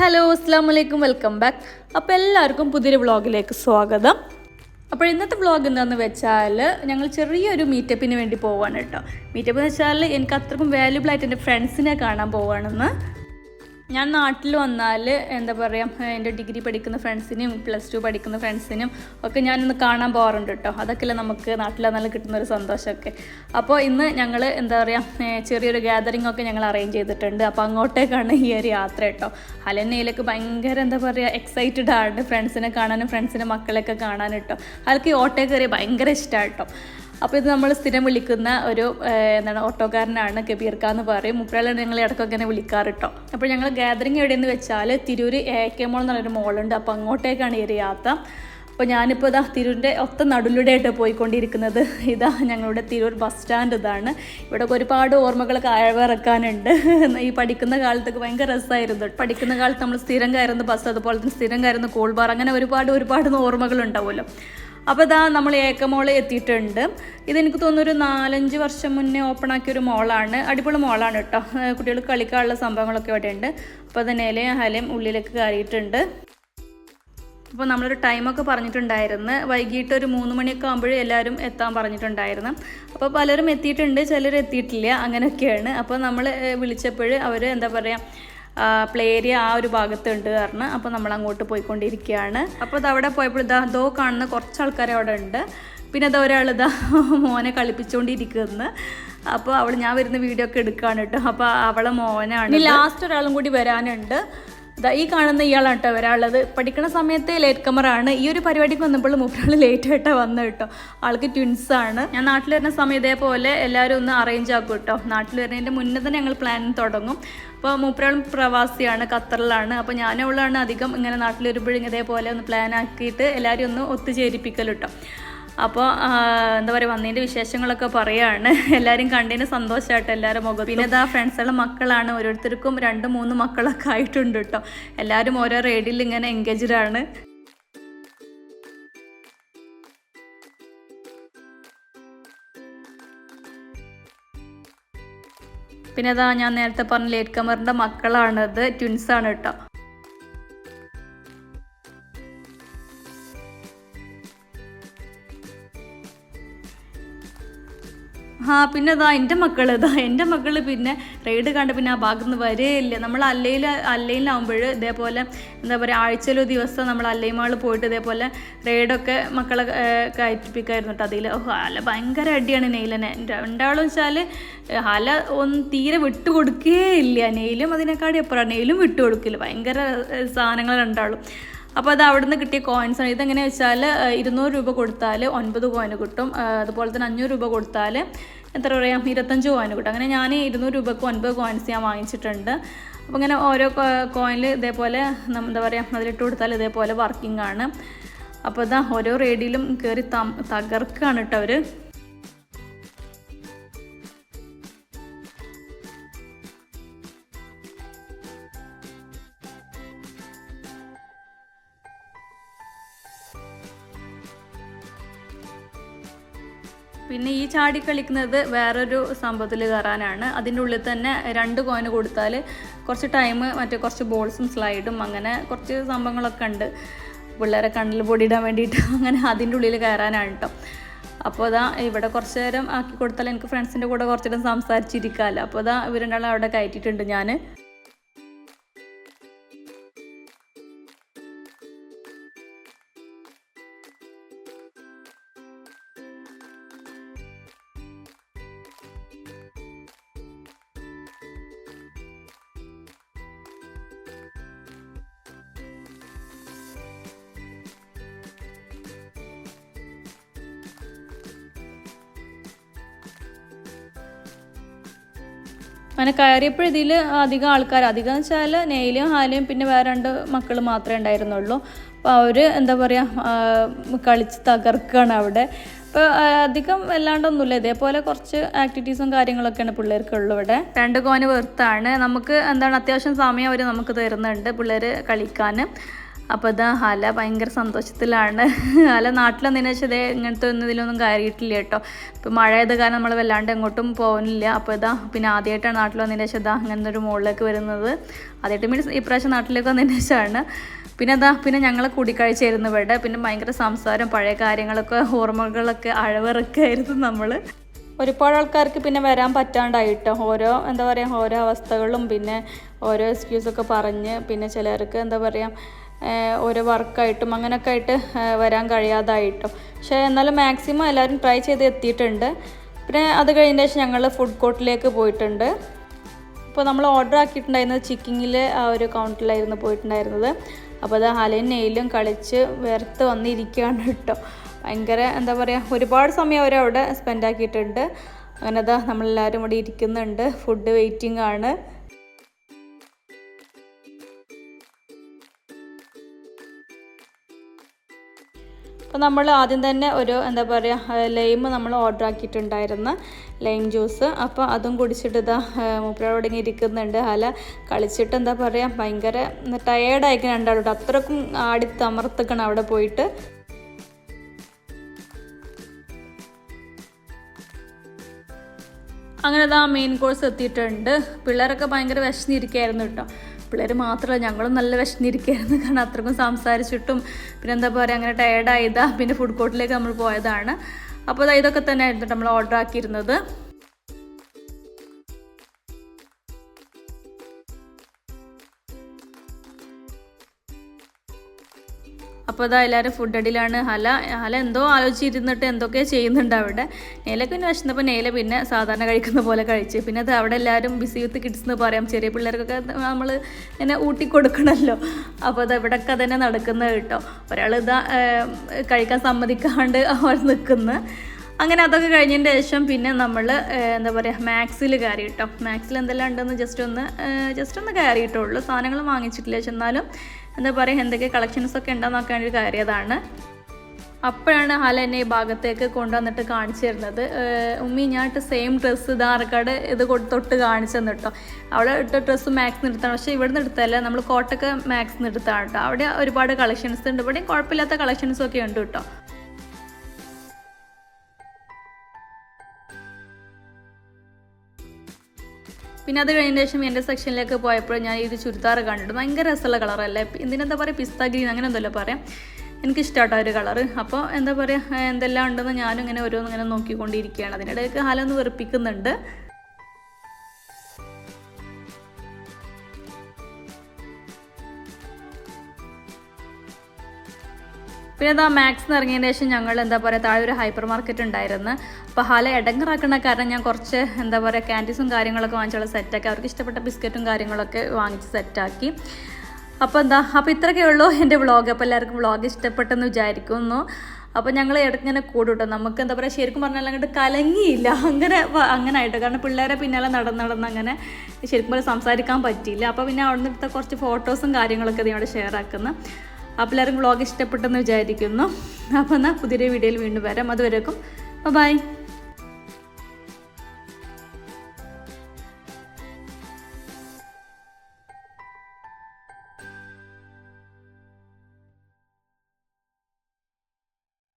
Hello അസ്സാം വലൈക്കും welcome back അപ്പോൾ എല്ലാവർക്കും പുതിയൊരു വ്ളോഗിലേക്ക് സ്വാഗതം. അപ്പോൾ ഇന്നത്തെ വ്ളോഗ് എന്താണെന്ന് വെച്ചാൽ ഞങ്ങൾ ചെറിയൊരു മീറ്റപ്പിന് വേണ്ടി പോവാണ് കേട്ടോ. മീറ്റപ്പ് എന്ന് വെച്ചാൽ എനിക്ക് അത്രക്കും വാല്യുബിൾ ആയിട്ട് എന്റെ ഫ്രണ്ട്സിനെ കാണാൻ പോവാണെന്ന് ഞാൻ നാട്ടിൽ വന്നാൽ എന്താ പറയുക എന്റെ ഡിഗ്രി പഠിക്കുന്ന ഫ്രണ്ട്സിനും പ്ലസ് ടു പഠിക്കുന്ന ഫ്രണ്ട്സിനും ഒക്കെ ഞാനൊന്ന് കാണാൻ പോകാറുണ്ട് കേട്ടോ. അതൊക്കെയല്ലേ നമുക്ക് നാട്ടിൽ വന്നാൽ കിട്ടുന്ന ഒരു സന്തോഷമൊക്കെ. അപ്പോൾ ഇന്ന് ഞങ്ങൾ എന്താ പറയുക ചെറിയൊരു ഗ്യാതറിംഗ് ഒക്കെ ഞങ്ങൾ അറേഞ്ച് ചെയ്തിട്ടുണ്ട്. അപ്പോൾ അങ്ങോട്ടേക്കാണ് ഈ ഒരു യാത്ര കേട്ടോ. ഹലനയിലേക്ക് ഭയങ്കര എന്താ പറയുക എക്സൈറ്റഡ് ആണ്. ഫ്രണ്ട്സിനെ കാണാനും ഫ്രണ്ട്സിന്റെ മക്കളെയൊക്കെ കാണാനും കേട്ടോ. അയാൾക്ക് ഈ ഓട്ടോ കയറിയ ഭയങ്കര ഇഷ്ടമാണ് കേട്ടോ. അപ്പോൾ ഇത് നമ്മൾ സ്ഥിരം വിളിക്കുന്ന ഒരു എന്താണ് ഓട്ടോക്കാരനാണ് കബീർക്ക എന്ന് പറയും. മുപ്പഴാലാണ് ഞങ്ങൾ ഇടയ്ക്കൊക്കെ ഇങ്ങനെ വിളിക്കാറ് കേട്ടോ അപ്പോൾ ഞങ്ങൾ ഗാദറിങ് എവിടെയെന്ന് വെച്ചാൽ തിരൂർ എ കെ മോൾ എന്ന് പറഞ്ഞൊരു മോളുണ്ട് അപ്പോൾ അങ്ങോട്ടേക്കാണ് ഈ യാത്ര. അപ്പോൾ ഞാനിപ്പോൾ ഇതാ തിരൂരിന്റെ ഒത്ത നടുലൂടെ ആയിട്ട് പോയിക്കൊണ്ടിരിക്കുന്നത്. ഇതാ ഞങ്ങളുടെ തിരൂർ ബസ് സ്റ്റാൻഡ് ഇതാണ്. ഇവിടെ ഒരുപാട് ഓർമ്മകൾ കയറിറക്കാനുണ്ട് ഈ പഠിക്കുന്ന കാലത്തൊക്കെ ഭയങ്കര രസമായിരുന്നു പഠിക്കുന്ന കാലത്ത് നമ്മൾ സ്ഥിരം കയറുന്ന ബസ് അതുപോലെ തന്നെ സ്ഥിരം കയറുന്ന കൂൾ ബാർ അങ്ങനെ ഒരുപാട് ഒരുപാട് ഓർമ്മകൾ ഉണ്ടാവുമല്ലോ. അപ്പോൾ ഇതാ നമ്മൾ ഏക്കമോൾ എത്തിയിട്ടുണ്ട്. ഇതെനിക്ക് തോന്നുന്നു ഒരു നാലഞ്ച് വർഷം മുന്നേ ഓപ്പൺ ആക്കിയ ഒരു മോളാണ്. അടിപൊളി മോളാണ് കേട്ടോ. കുട്ടികൾ കളിക്കാനുള്ള സംഭവങ്ങളൊക്കെ ഇവിടെ ഉണ്ട്. അപ്പോൾ അത് നേലെയും ഹലയും ഉള്ളിലേക്ക് കയറിയിട്ടുണ്ട്. അപ്പോൾ നമ്മളൊരു ടൈമൊക്കെ പറഞ്ഞിട്ടുണ്ടായിരുന്നു. വൈകിട്ട് ഒരു മൂന്ന് മണിയൊക്കെ ആകുമ്പോഴേ എല്ലാവരും എത്താൻ പറഞ്ഞിട്ടുണ്ടായിരുന്നു. അപ്പോൾ പലരും എത്തിയിട്ടുണ്ട് ചിലർ എത്തിയിട്ടില്ല അങ്ങനെയൊക്കെയാണ്. അപ്പോൾ നമ്മൾ വിളിച്ചപ്പോൾ അവർ എന്താ പറയുക പ്ലേ ഏരിയ ആ ഒരു ഭാഗത്തുണ്ട് കാരണം അപ്പോൾ നമ്മൾ അങ്ങോട്ട് പോയിക്കൊണ്ടിരിക്കുകയാണ്. അപ്പോൾ ഇത് അവിടെ പോയപ്പോൾ ഇതാ ദോ കാണുന്ന കുറച്ച് ആൾക്കാർ അവിടെ ഉണ്ട്. പിന്നെ അത് ഒരാൾ ഇതാ മോനെ കളിപ്പിച്ചുകൊണ്ടിരിക്കുന്നു അപ്പോൾ അവൾ ഞാൻ വരുന്ന വീഡിയോ ഒക്കെ എടുക്കുകയാണ് കേട്ടോ. അപ്പോൾ അവളെ മോനാണ്. ലാസ്റ്റ് ഒരാളും കൂടി വരാനുണ്ട്. ഈ കാണുന്ന ഇയാളാണ് കേട്ടോ ഒരാളത് പഠിക്കുന്ന സമയത്തെ ലേറ്റ് കമറാണ് ഈ ഒരു പരിപാടിക്ക് വന്നപ്പോൾ മൂപ്പരാൾ ലേറ്റ് ആയിട്ടാ വന്നത് കേട്ടോ. ആൾക്ക് ട്വിൻസ് ആണ്. ഞാൻ നാട്ടിൽ വരുന്ന സമയം ഇതേപോലെ എല്ലാവരും ഒന്ന് അറേഞ്ച് ആക്കും കേട്ടോ. നാട്ടിൽ വരുന്നതിന്റെ മുന്നേ തന്നെ ഞങ്ങൾ പ്ലാൻ തുടങ്ങും. അപ്പോൾ മൂപ്പരാളും പ്രവാസിയാണ് ഖത്തറിലാണ്. അപ്പോൾ ഞാനവളാണ് അധികം ഇങ്ങനെ നാട്ടിൽ വരുമ്പോഴും ഇതേപോലെ ഒന്ന് പ്ലാൻ ആക്കിയിട്ട് എല്ലാവരും ഒന്ന് ഒത്തുചേരിപ്പിക്കൽ കേട്ടോ. അപ്പോൾ എന്താ പറയുക വന്നതിന്റെ വിശേഷങ്ങളൊക്കെ പറയുകയാണ് എല്ലാവരും കണ്ടതിന് സന്തോഷമായിട്ട് എല്ലാവരും മുഖം പിന്നെ ഇതാ ഫ്രണ്ട്സുകളുടെ മക്കളാണ്. ഓരോരുത്തർക്കും രണ്ട് മൂന്ന് മക്കളൊക്കെ ആയിട്ടുണ്ട് കേട്ടോ എല്ലാവരും ഓരോ റേഡിയിൽ ഇങ്ങനെ എൻഗേജ്ഡ് ആണ്. പിന്നെ അതാ ഞാൻ നേരത്തെ പറഞ്ഞ ലേറ്റ് കമറിന്റെ മക്കളാണത് ട്വിൻസാണ് കേട്ടോ ആ പിന്നെ ഇതാ എന്റെ മക്കൾ ഇതാ എന്റെ മക്കൾ പിന്നെ റെയ്ഡ് കണ്ട് പിന്നെ ആ ഭാഗത്ത് നിന്ന് വരേയില്ല. നമ്മൾ അല്ലയിൽ അല്ലയിലാവുമ്പോൾ ഇതേപോലെ എന്താ പറയുക ആഴ്ചയിലോ ദിവസം നമ്മൾ അല്ലൈമാൾ പോയിട്ട് ഇതേപോലെ റൈഡൊക്കെ മക്കളെ കയറ്റിപ്പിക്കായിരുന്നു കേട്ടോ അതിൽ ഓഹോ അല്ല ഭയങ്കര അടിയാണ് നെയിലനെ. രണ്ടാളും വെച്ചാൽ അല ഒന്ന് തീരെ വിട്ടു ഇല്ല നെയിലും അതിനെക്കാട്ടി എപ്പോഴാണ് നെയിലും വിട്ടു കൊടുക്കില്ല. ഭയങ്കര സാധനങ്ങൾ രണ്ടാളും. അപ്പോൾ അത് അവിടുന്ന് കിട്ടിയ കോയിൻസ് ആണ്. ഇതെങ്ങനെ വെച്ചാൽ ഇരുന്നൂറ് രൂപ കൊടുത്താൽ ഒൻപത് കോയിന് കിട്ടും. അതുപോലെ തന്നെ അഞ്ഞൂറ് രൂപ കൊടുത്താൽ എത്ര പറയാം ഇരുപത്തഞ്ച് കോയിൻ കിട്ടും. അങ്ങനെ ഞാൻ ഇരുന്നൂറ് രൂപക്ക് ഒൻപത് കോയിൻസ് ഞാൻ വാങ്ങിച്ചിട്ടുണ്ട്. അപ്പോൾ ഇങ്ങനെ ഓരോ കോയിനിൽ ഇതേപോലെ എന്താ പറയുക അതിലിട്ട് കൊടുത്താൽ ഇതേപോലെ വർക്കിംഗ് ആണ്. അപ്പോൾ ഇതാ ഓരോ റേഡിയിലും കയറി തകർക്കാണ് കേട്ടോ അവർ പിന്നെ ഈ ചാടി കളിക്കുന്നത് വേറൊരു സംഭവത്തിൽ കയറാനാണ്. അതിന്റെ ഉള്ളിൽ തന്നെ രണ്ട് കോയിന് കൊടുത്താൽ കുറച്ച് ടൈം മറ്റേ കുറച്ച് ബോൾസും സ്ലൈഡും അങ്ങനെ കുറച്ച് സംഭവങ്ങളൊക്കെ ഉണ്ട്. പിള്ളേരെ കണ്ണിൽ പൊടിയിടാൻ വേണ്ടിയിട്ട് അങ്ങനെ അതിന്റെ ഉള്ളിൽ കയറാനാണ് കേട്ടോ അപ്പോൾ അതാ ഇവിടെ കുറച്ച് നേരം ആക്കി കൊടുത്താൽ എനിക്ക് ഫ്രണ്ട്സിന്റെ കൂടെ കുറച്ച് നേരം സംസാരിച്ചിരിക്കാമല്ലോ അപ്പോൾ അതാ ഇവർ അവിടെ കയറ്റിയിട്ടുണ്ട് ഞാൻ അങ്ങനെ കയറിയപ്പോൾ ഇതിൽ അധികം ആൾക്കാർ അധികം എന്ന് വെച്ചാൽ നെയിലും ഹാലയും പിന്നെ വേറെ രണ്ട് മക്കൾ മാത്രമേ ഉണ്ടായിരുന്നുള്ളൂ. അപ്പോൾ അവർ എന്താ പറയുക കളിച്ച് തകർക്കുകയാണ് അവിടെ. ഇപ്പോൾ അധികം വല്ലാണ്ടൊന്നുമില്ല. ഇതേപോലെ കുറച്ച് ആക്ടിവിറ്റീസും കാര്യങ്ങളൊക്കെയാണ് പിള്ളേർക്കുള്ളൂ ഇവിടെ. രണ്ട് കോന് വെറുത്താണ് നമുക്ക് എന്താണ് അത്യാവശ്യം സമയം അവർ നമുക്ക് തരുന്നുണ്ട് പിള്ളേർ കളിക്കാൻ അപ്പോൾ ഇതാ ഹല ഭയങ്കര സന്തോഷത്തിലാണ്. ഹല നാട്ടിലൊന്നതിന് വെച്ചാൽ ഇതേ ഇങ്ങനത്തെ ഒന്നതിലൊന്നും കയറിയിട്ടില്ല കേട്ടോ. ഇപ്പോൾ മഴ ആയത് കാരണം നമ്മൾ വല്ലാണ്ട് എങ്ങോട്ടും പോകുന്നില്ല അപ്പോൾ ഇതാ പിന്നെ ആദ്യമായിട്ടാണ് നാട്ടിൽ വന്നതിന് ശേഷം ഇതാ അങ്ങനത്തെ ഒരു മുകളിലേക്ക് വരുന്നത്. ആദ്യമായിട്ട് മീൻസ് ഇപ്രാവശ്യം നാട്ടിലേക്ക് വന്നതിന് ശേഷമാണ്. പിന്നെ അതാ പിന്നെ ഞങ്ങൾ കൂടിക്കാഴ്ചയായിരുന്നു ഇവിടെ. പിന്നെ ഭയങ്കര സംസാരം പഴയ കാര്യങ്ങളൊക്കെ ഓർമ്മകളൊക്കെ അഴവറൊക്കെ ആയിരുന്നു നമ്മൾ ഒരുപാട് ആൾക്കാർക്ക് പിന്നെ വരാൻ പറ്റാണ്ടായിട്ടോ ഓരോ എന്താ പറയുക ഓരോ അവസ്ഥകളും പിന്നെ ഓരോ എക്സ്ക്യൂസൊക്കെ പറഞ്ഞ് പിന്നെ ചിലർക്ക് എന്താ പറയുക ഓരോ വർക്കായിട്ടും അങ്ങനെയൊക്കെ ആയിട്ട് വരാൻ കഴിയാതായിട്ടും. പക്ഷേ എന്നാലും മാക്സിമം എല്ലാവരും ട്രൈ ചെയ്ത് എത്തിയിട്ടുണ്ട്. പിന്നെ അത് കഴിഞ്ഞ ശേഷം ഞങ്ങൾ ഫുഡ് കോർട്ടിലേക്ക് പോയിട്ടുണ്ട്. അപ്പോൾ നമ്മൾ ഓർഡർ ആക്കിയിട്ടുണ്ടായിരുന്നത് ചിക്കിങ്ങിൽ ആ ഒരു കൗണ്ടറിലായിരുന്നു പോയിട്ടുണ്ടായിരുന്നത്. അപ്പോൾ അത് ഹലയും നെയിലും കളിച്ച് വേർത്ത് വന്നിരിക്കുകയാണ് കേട്ടോ. ഭയങ്കര എന്താ പറയുക ഒരുപാട് സമയം അവരവിടെ സ്പെൻഡ് ആക്കിയിട്ടുണ്ട്. അങ്ങനെ അതാ നമ്മളെല്ലാവരും ഇവിടെ ഇരിക്കുന്നുണ്ട്. ഫുഡ് വെയിറ്റിംഗ് ആണ്. അപ്പോൾ നമ്മൾ ആദ്യം തന്നെ ഒരു എന്താ പറയുക ലൈം നമ്മൾ ഓർഡർ ആക്കിയിട്ടുണ്ടായിരുന്ന ലൈം ജ്യൂസ് അപ്പോൾ അതും കുടിച്ചിട്ട് ഇതാ മൂപ്പരോട് ഇങ്ങനെ ഇരിക്കുന്നുണ്ട്. ഹല കളിച്ചിട്ട് എന്താ പറയുക ഭയങ്കര ടയേർഡായിരിക്കും രണ്ടാളോട് അത്രക്കും ആടി തമർത്തിക്കണം അവിടെ പോയിട്ട്. അങ്ങനെ ഇതാ മെയിൻ കോഴ്സ് എത്തിയിട്ടുണ്ട്. പിള്ളേരൊക്കെ ഭയങ്കര വിശന്നിരിക്കുകയായിരുന്നു കേട്ടോ പിള്ളേർ മാത്രമല്ല ഞങ്ങളും നല്ല വിശന്നിരിക്കുകയായിരുന്നു. കാരണം അത്രക്കും സംസാരിച്ചിട്ടും പിന്നെ എന്താ പറയുക അങ്ങനെ ടയേർഡായതാ പിന്നെ ഫുഡ് കോർട്ടിലേക്ക് നമ്മൾ പോയതാണ്. അപ്പോൾ ഇതൊക്കെ തന്നെ ആയിരുന്നു നമ്മൾ ഓർഡർ ആക്കിയിരുന്നത്. അപ്പോൾ അതാ എല്ലാവരും ഫുഡ് അടിയിലാണ്. ഹല ഹല എന്തോ ആലോചിച്ചിരുന്നിട്ട് എന്തൊക്കെ ചെയ്യുന്നുണ്ട് അവിടെ. നേലൊക്കെ പിന്നെ വിശന്നപ്പോൾ നേല പിന്നെ സാധാരണ കഴിക്കുന്ന പോലെ കഴിച്ച്. പിന്നെ അത് അവിടെ എല്ലാവരും ബിസി വിത്ത് കിഡ്സ് എന്ന് പറയാം. ചെറിയ പിള്ളേർക്കൊക്കെ നമ്മൾ ഇങ്ങനെ ഊട്ടി കൊടുക്കണമല്ലോ അപ്പോൾ അത് ഇവിടെയൊക്കെ തന്നെ നടക്കുന്നത് കേട്ടോ. ഒരാൾ ഇതാ കഴിക്കാൻ സമ്മതിക്കാണ്ട് അവർ നിൽക്കുന്നു അങ്ങനെ അതൊക്കെ കഴിഞ്ഞതിന് ശേഷം പിന്നെ നമ്മൾ എന്താ പറയുക മാക്സിൽ കയറി കേട്ടോ മാക്സിൽ എന്തെല്ലാം ഉണ്ടെന്ന് ജസ്റ്റ് ഒന്ന് ജസ്റ്റ് ഒന്ന് കയറിയിട്ടുള്ളൂ സാധനങ്ങൾ വാങ്ങിച്ചിട്ടില്ല. എന്നാലും എന്താ പറയുക എന്തൊക്കെ കളക്ഷൻസ് ഒക്കെ ഉണ്ടോ എന്നൊക്കെ വേണ്ടി കയറിയതാണ്. അപ്പോഴാണ് ഹല എന്നെ ഈ ഭാഗത്തേക്ക് കൊണ്ടുവന്നിട്ട് കാണിച്ചു തരുന്നത്. ഉമ്മി ഞാൻ ഇട്ട് സെയിം ഡ്രസ്സ് ഇത് ഇത് തൊട്ട് കാണിച്ചു തന്നു കേട്ടോ. അവിടെ ഇട്ട ഡ്രസ്സ് മാക്സ് എടുത്താണ്. പക്ഷേ ഇവിടെ നിന്ന് എടുത്തല്ല നമ്മൾ കോട്ടൊക്കെ മാക്സ് എടുത്താണ് കേട്ടോ. അവിടെ ഒരുപാട് കളക്ഷൻസ് ഉണ്ട്. ഇവിടെയും കുഴപ്പമില്ലാത്ത കളക്ഷൻസും ഒക്കെ ഉണ്ട് കേട്ടോ. പിന്നെ അത് കഴിഞ്ഞ ശേഷം എന്റെ സെക്ഷനിലേക്ക് പോയപ്പോൾ ഞാൻ ഈ ഒരു ചുരിദാർ കണ്ടിട്ട് ഭയങ്കര രസമുള്ള കളറല്ലേ ഇതിനെന്താ പറയുക പിസ്ത ഗ്രീൻ അങ്ങനെ എന്തല്ലോ പറയാം. എനിക്ക് ഇഷ്ടമാട്ടോ ഒരു കളറ് അപ്പോൾ എന്താ പറയുക എന്തെല്ലാം ഉണ്ടെന്ന് ഞാനും ഇങ്ങനെ ഓരോന്ന് ഇങ്ങനെ നോക്കിക്കൊണ്ടിരിക്കുകയാണ്. അതിനിടയ്ക്ക് ഹാലൊന്ന് വെറുപ്പിക്കുന്നുണ്ട്. പിന്നെ എന്താ മാക്സ് ഇറങ്ങിയതിന് ശേഷം ഞങ്ങൾ എന്താ പറയുക താഴെ ഒരു ഹൈപ്പർ മാർക്കറ്റ് ഉണ്ടായിരുന്നു. അപ്പോൾ ഹാല ഇടങ്ങറാക്കണ കാരണം ഞാൻ കുറച്ച് എന്താ പറയുക ക്യാന്റീസും കാര്യങ്ങളൊക്കെ വാങ്ങിച്ചുള്ള സെറ്റാക്കി അവർക്ക് ഇഷ്ടപ്പെട്ട ബിസ്ക്കറ്റും കാര്യങ്ങളൊക്കെ വാങ്ങിച്ച് സെറ്റാക്കി അപ്പോൾ എന്താ അപ്പോൾ ഇത്രയൊക്കെ ഉള്ളൂ എന്റെ വ്ളോഗ് അപ്പോൾ എല്ലാവർക്കും വ്ളോഗ് ഇഷ്ടപ്പെട്ടെന്ന് വിചാരിക്കുന്നു. അപ്പോൾ ഞങ്ങൾ ഇടയ്ക്കിങ്ങനെ കൂടും കേട്ടോ നമുക്ക് എന്താ പറയുക ശരിക്കും പറഞ്ഞാൽ അങ്ങോട്ട് കലങ്ങിയില്ല. അങ്ങനെ അങ്ങനെ ആയിട്ട്. കാരണം പിള്ളേരെ പിന്നാലെ നടന്ന് നടന്ന് അങ്ങനെ ശരിക്കും പറഞ്ഞാൽ സംസാരിക്കാൻ പറ്റിയില്ല. അപ്പോൾ പിന്നെ അവിടെ നിന്ന് കുറച്ച് ഫോട്ടോസും കാര്യങ്ങളൊക്കെ ഇതിനോട് ഷെയർ ആക്കുന്നു. അപ്പോൾ എല്ലാവർക്കും വ്ളോഗ് ഇഷ്ടപ്പെട്ടെന്ന് വിചാരിക്കുന്നു. അപ്പോൾ എന്നാൽ പുതിയൊരു വീഡിയോയിൽ വീണ്ടും വരാം. അതുവരേക്കും ബൈ